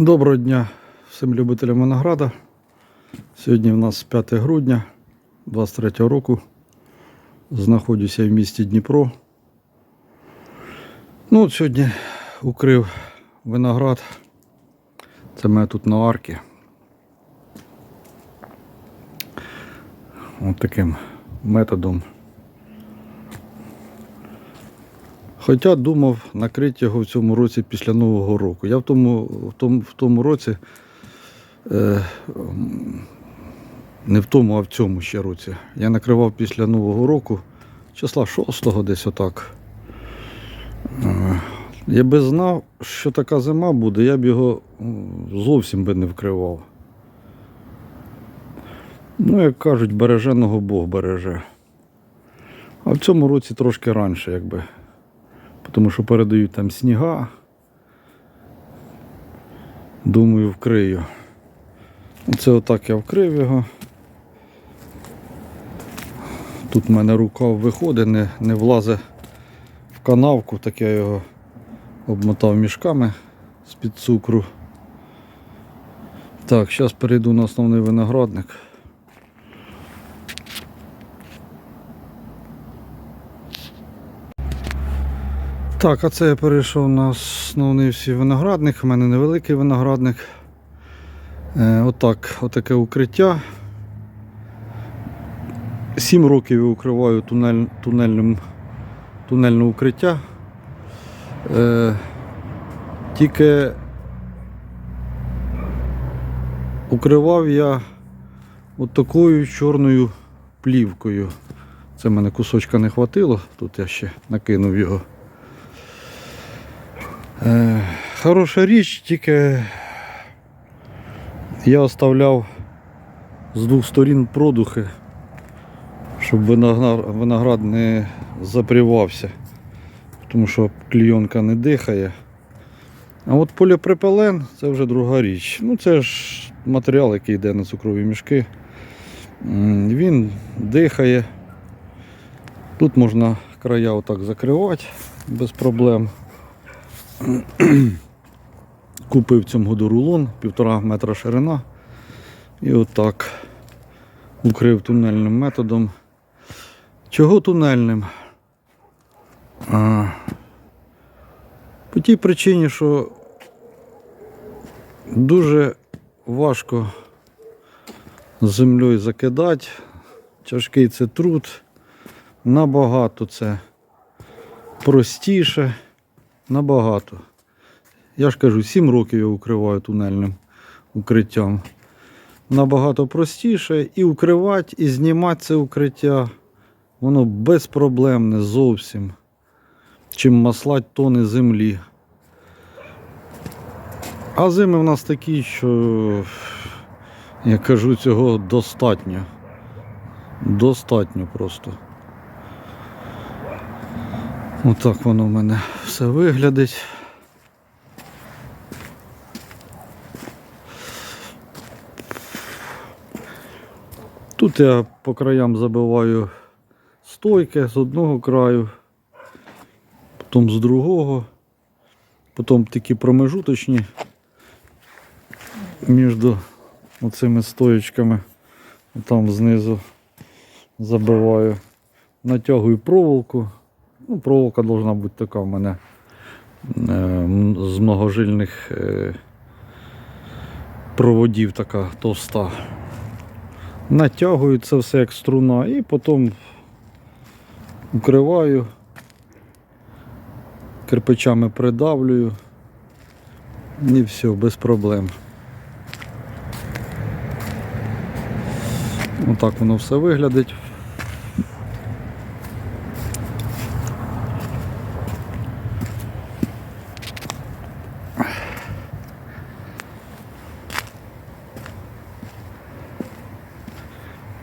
Доброго дня всім любителям винограда. Сьогодні в нас 5 грудня 23 року. Знаходжуся в місті Дніпро. Ну, от сьогодні укрив виноград. Це мене тут на аркі. От таким методом. Хоча думав накрити його в цьому році після Нового року. Я в тому, в тому, в тому році, е, не в тому, а в цьому ще році. Я накривав після Нового року, числа 6-го десь отак. Е, я би знав, що така зима буде, я б його зовсім би не вкривав. Ну, як кажуть, береженого Бог береже. А в цьому році трошки раніше, якби тому що передають там сніга. Думаю, вкрию. Оце отак я вкрив його. Тут в мене рукав виходить, не, не влазить в канавку, так я його обмотав мішками з-під цукру. Так, зараз перейду на основний виноградник. Так, а це я перейшов на основний всі виноградник. У мене невеликий виноградник. Е, отак, отаке укриття. Сім років я укриваю тунель, тунельним, тунельне укриття. Е, тільки укривав я от такою чорною плівкою. Це мене кусочка не хватило, тут я ще накинув його. Е, Хороша річ, тільки я оставляв з двох сторін продухи, щоб виноград, не запрівався, тому що клійонка не дихає. А от поліпропилен це вже друга річ. Ну це ж матеріал, який йде на цукрові мішки. Він дихає. Тут можна края отак закривати без проблем. Купив цьому году рулон, півтора метра ширина. І отак укрив тунельним методом. Чого тунельним? А, по тій причині, що дуже важко землею закидати. Тяжкий це труд. Набагато це простіше. Набагато. Я ж кажу, 7 років я укриваю тунельним укриттям. Набагато простіше і укривати, і знімати це укриття. Воно безпроблемне зовсім. Чим маслать тони землі. А зими в нас такі, що я кажу, цього достатньо. Достатньо просто. Отак воно в мене все виглядить. Тут я по краям забиваю стойки з одного краю, потім з другого, потім такі промежуточні між оцими стоєчками, там знизу забиваю, натягую проволоку. Ну, проволока должна бути така в мене е, з многожильних е, проводів така товста. Натягую це все як струна і потім укриваю, кирпичами придавлюю і все, без проблем. Отак воно все виглядить.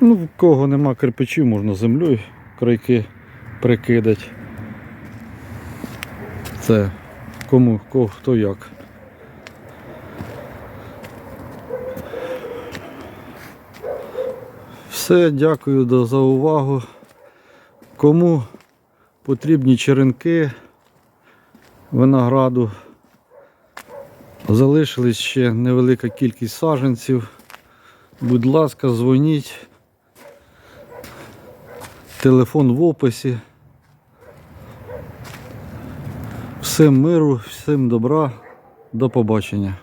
Ну, в кого нема кирпичів, можна землею крайки прикидати. Це кому, кого, хто як. Все, дякую за увагу. Кому потрібні черенки винограду, Залишилась ще невелика кількість саджанців. Будь ласка, дзвоніть. Телефон в описі. Всім миру, всім добра. До побачення.